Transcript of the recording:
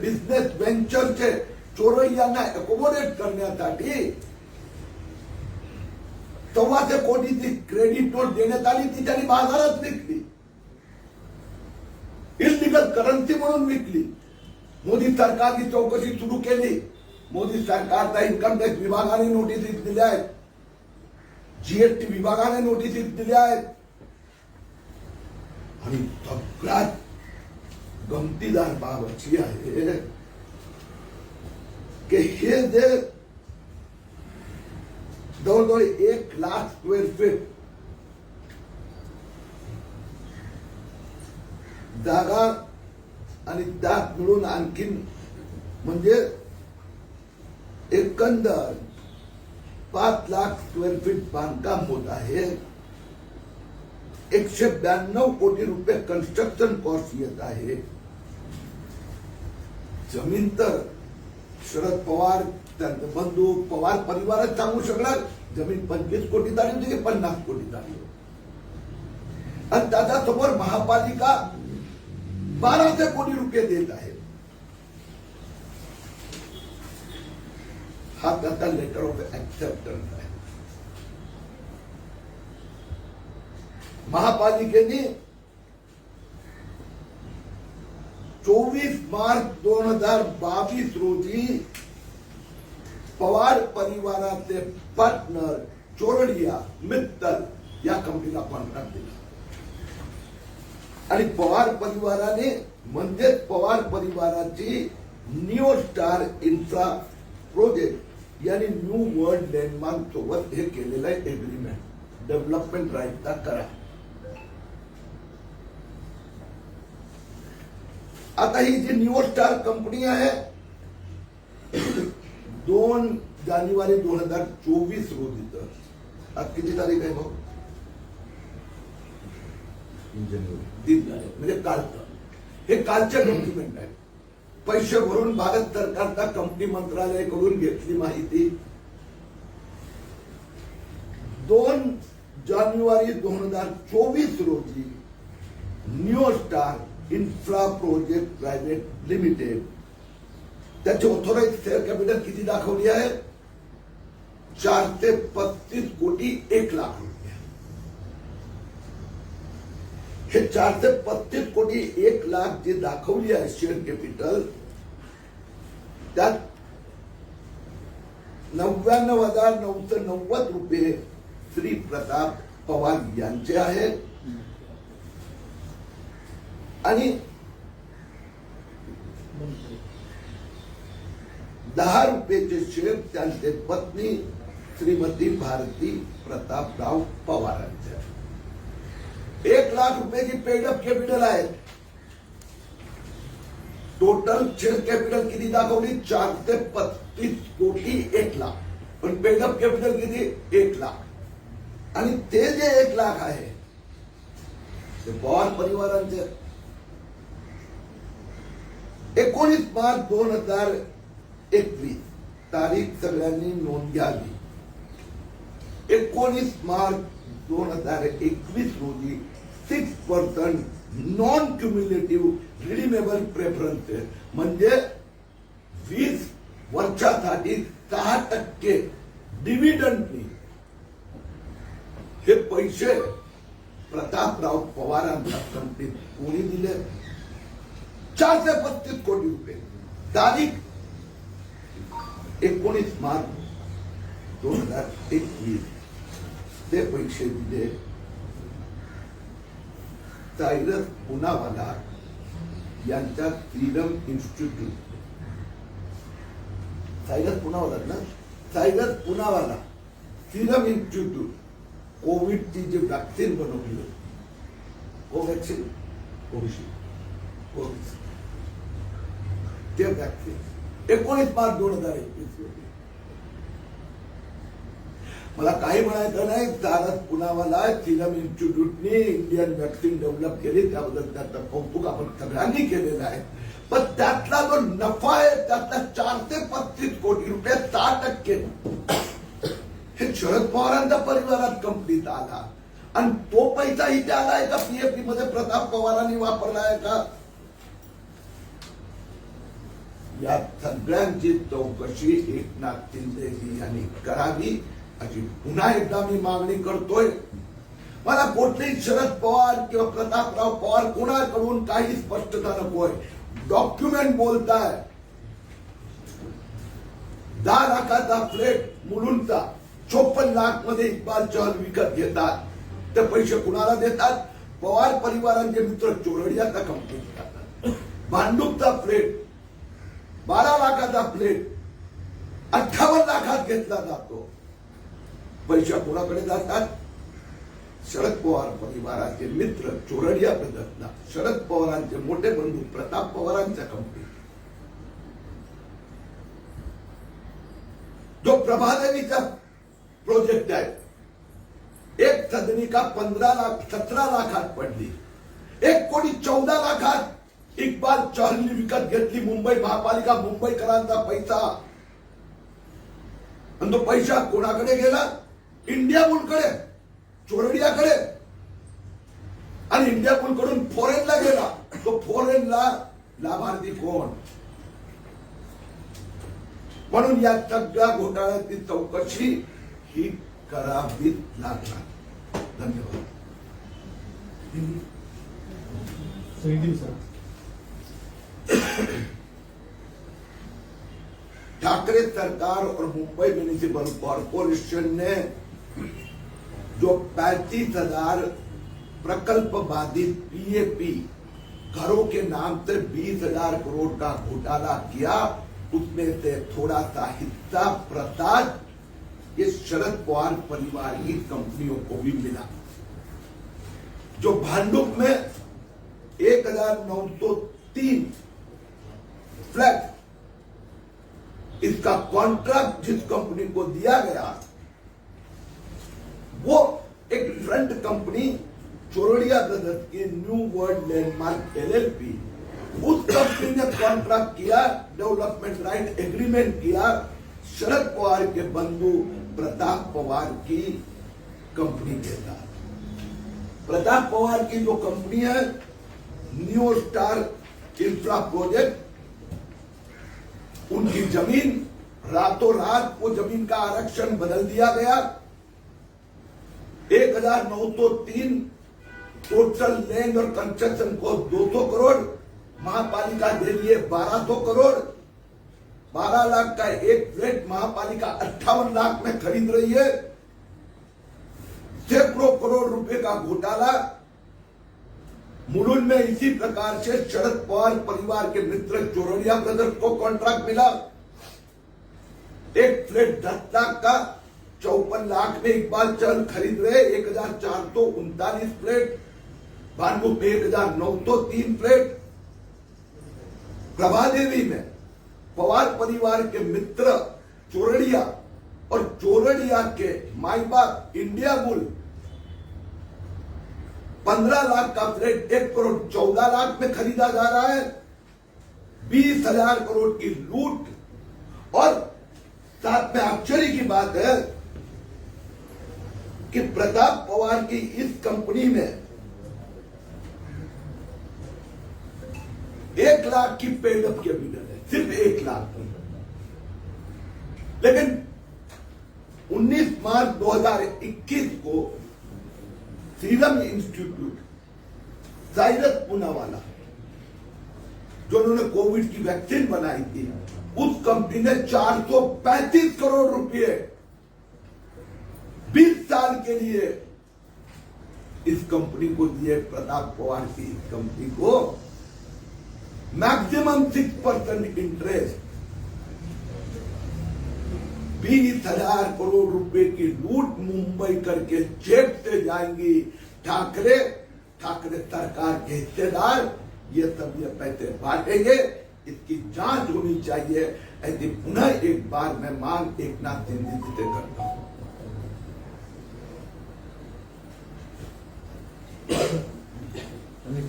Business व्हेंचरचे चोरय्यांना accommodate करण्यासाठी सव्वाशे कोटीची क्रेडिट नोट देण्यात आली ती त्यांनी बाजारात विकली. इलिगल करन्सी म्हणून विकली. मोदी सरकारची चौकशी सुरू केली. मोदी सरकारचा इन्कम टॅक्स विभागाने नोटीस दिल्या आहेत. जीएसटी विभागाने नोटीस दिल्या आहेत. आणि सगळ्यात गमतीदार बाब अशी आहे की हे जे जवळजवळ एक लाख स्क्वेअर फीट जागा आणि त्यात मिळून आणखीन म्हणजे एकंदर पाच लाख स्क्वेअर फीट बांधकाम होत आहे। एकशे ब्याण्णव कोटी रुपये कन्स्ट्रक्शन कॉस्ट येत आहे। जमीन तर शरद पवार त्यांचे बंधू पवार परिवारात सांगू शकणार. जमीन पंचवीस कोटी झाली म्हणजे होती की पन्नास कोटी झाली. होती आणि त्याच्यासमोर महापालिका बाराशे कोटी रुपये देत आहे. हा त्याचा लेटर ऑफ ऍक्सेप्टन्स आहे. महापालिकेने चोवीस मार्च दोन हज़ार बावीस रोजी पवार परिवाराचे पार्टनर चोरडिया मित्तल या कंपनीला कॉन्ट्रॅक्ट दिला. आणि पवार परिवाराने म्हणजेच पवार परिवाराची न्यू स्टार इन्फ्रा प्रोजेक्ट यांनी न्यू वर्ल्ड लँडमार्क सोबत हे केलेलं एग्रीमेंट डेव्हलपमेंट राईटचा करा. आता ही जी न्यू स्टार कंपनी आहे दोन जानेवारी दोन हजार चोवीस रोजी तर आज किती तारीख आहे भाऊ? तीन तारीख म्हणजे कालचं हे कालचे डॉक्युमेंट आहे पैसे भरून भारत सरकारचा कंपनी मंत्रालयाकडून घेतली माहिती। दोन जानेवारी दोन हजार चोवीस रोजी New Star Infra Project Private Limited त्याची ऑथोराईज शेअर कॅपिटल किती दाखवली आहे चारशे पस्तीस कोटी एक लाख रुपये हे। चारशे पस्तीस कोटी एक लाख जे दाखवली आहे शेअर कॅपिटल त्यात नव्याण्णव हज़ार नऊशे नव्वद रुपये श्री प्रताप पवार यांचे आहेत. आणि दहा रुपयाचे शेअर त्यांचे पत्नी श्रीमती भारती प्रतापराव पवारांचे एक लाख रुपयाची पेडअप कॅपिटल आहे. टोटल शेअर कॅपिटल किती दाखवली? चार ते पस्तीस कोटी एक लाख. पण पेडअप कॅपिटल किती? एक लाख. आणि ते जे एक लाख आहे ते पवार परिवारांचे एकोणीस मार्च दोन हजार एकवीस तारीख सगळ्यांनी नोंद घ्यावी. एकोणीस मार्च दोन हजार एकवीस रोजी six percent non cumulative redeemable preferences म्हणजे वीस वर्षासाठी सहा टक्के डिव्हिडंडनी हे पैसे प्रतापराव पवारांच्या कंपनीत कोणी दिले? चारशे पस्तीस कोटी रुपये. तारीख एकोणीस मार्च दोन हजार एकवीस. ते पैसे दिले. सायरस पुनावाला यांच्या सिरम इन्स्टिट्यूट. सायरस पुनावाला ना? Cyrus Poonawalla Serum Institute. कोविडची जी वॅक्सिन बनवली होती. कोविशिल्ड. कोविशिल्ड ते वॅक्सिन एकोणीस मार्च दोन हजार एकवीस रोजी. मला काही म्हणायचं नाही सारस पुनावाला सिरम इन्स्टिट्यूटने इंडियन व्हॅक्सिन डेव्हलप केली त्याबद्दल त्याचं कौतुक आपण सगळ्यांनी केलेलं आहे. पण त्यातला जो नफा आहे त्यातला चारशे पस्तीस कोटी रुपये सहा टक्के. हे शरद पवारांच्या परिवारात कंपनीत आला. आणि तो पैसा इथे आलाय का पीएफपी मध्ये? प्रताप पवारांनी वापरलाय का? या सगळ्यांची चौकशी एकनाथ शिंदे यांनी करावी अशी पुन्हा एकदा मी मागणी करतोय. मला कुठली शरद पवार किंवा प्रतापराव पवार कोणाकडून काही स्पष्टता नकोय डॉक्युमेंट बोलताय. दहा लाखाचा फ्लेट मुलुंडचा चोपन्न लाखमध्ये इक्बाल चहल विकत घेतात. ते पैसे कुणाला देतात? पवार परिवारांचे मित्र चोरडियाचा कंपनी जातात भांडूपचा फ्लेट बारा लाखाचा प्लेट अठ्ठावन्न लाखात घेतला जातो. पैशा कोणाकडे जातात? शरद पवार परिवाराचे मित्र चोरडिया प्रदत्ता शरद पवारांचे मोठे बंधू प्रताप पवारांच्या कंपनी जो प्रभादेवीचा प्रोजेक्ट आहे एक सदनिका पंधरा लाख सतरा लाखात पडली. एक कोटी चौदा लाखात इक्बाल चहलनी विकत घेतली. मुंबई महापालिका मुंबईकरांचा पैसा. आणि तो पैसा कोणाकडे गेला? इंडिया बुलकडे चोरडियाकडे. आणि इंडिया बुलकडून फॉरेनला गेला. तो फॉरेनला लाभार्थी कोण? म्हणून या सगळ्या घोटाळ्याची चौकशी ही करावीच लागणार. धन्यवाद. सरकार और मुंबई म्यूनिसिपल कॉरपोरेशन ने जो पैंतीस हज़ार प्रकल्प बाधित पीएपी घरों के नाम से बीस हज़ार करोड़ का घोटाला किया, उसमें से थोड़ा सा हिस्सा प्रसाद ये शरद पवार परिवार की कंपनियों को भी मिला। जो भांडुप में एक हज़ार नौ सौ तीन फ्लैट इसका कॉन्ट्रैक्ट जिस कंपनी को दिया गया, वो एक फ्रंट कंपनी चोरडिया ब्रदर्स की न्यू वर्ल्ड लैंडमार्क एलएलपी उस कंपनी ने कॉन्ट्रैक्ट किया डेवलपमेंट राइट एग्रीमेंट किया, शरद पवार के बंधु प्रताप पवार की कंपनी के साथ। प्रताप पवार की जो कंपनी है न्यू स्टार इंफ्रा प्रोजेक्ट उनकी ज़मीन रातों रात वो ज़मीन का आरक्षण बदल दिया गया। एक हज़ार नौ सौ तीन टोटल लैंड और कंस्ट्रक्शन को 200 करोड़, महापालिका दे दिए 1200 करोड़। 12 लाख का एक फ्लैट महापालिका अट्ठावन लाख में खरीद रही है। सैकड़ों करोड़ रुपए का घोटाला। मुलुंड में इसी प्रकार से शरद पवार परिवार के मित्र चोरडिया ब्रदर्स को कॉन्ट्रैक्ट मिला। एक फ्लैट दस लाख का चौपन लाख में इकबाल चंद खरीद रहे, एक हज़ार चार सौ उनतालीस फ्लैट भानू में एक हज़ार नौ सौ तीन फ्लैट। प्रभा देवी में पवार परिवार के मित्र चोरडिया और चोरडिया के माई बाप इंडिया बुल, पंद्रह लाख का फ्लैट एक करोड़ चौदह लाख में खरीदा जा रहा है। बीस हज़ार करोड़ की लूट और साथ में आश्चर्य की बात है कि प्रताप पवार की इस कंपनी में एक लाख की पेडअप कैपिटल है, सिर्फ़ एक लाख की। लेकिन 19 मार्च 2021 को सीरम इंस्टीट्यूट साइरस पूनावाला जो उन्होंने कोविड की वैक्सीन बनाई थी उस कंपनी ने 435 करोड़ रुपए 20 साल के लिए इस कंपनी को दिए प्रताप पवार की, इस कंपनी को मैक्सिमम सिक्स परसेंट इंटरेस्ट बीस हज़ार करोड़ रुपए की लूट मुंबई करके चेक से जाएँगी। ठाकरे ठाकरे सरकार के हिस्सेदार, ये सब ये पैसे बांटेंगे। इसकी जाँच होनी चाहिए ऐसी पुनः एक बार मैं मांग एक नाथ शिंदे जी से करता हूँ। आणि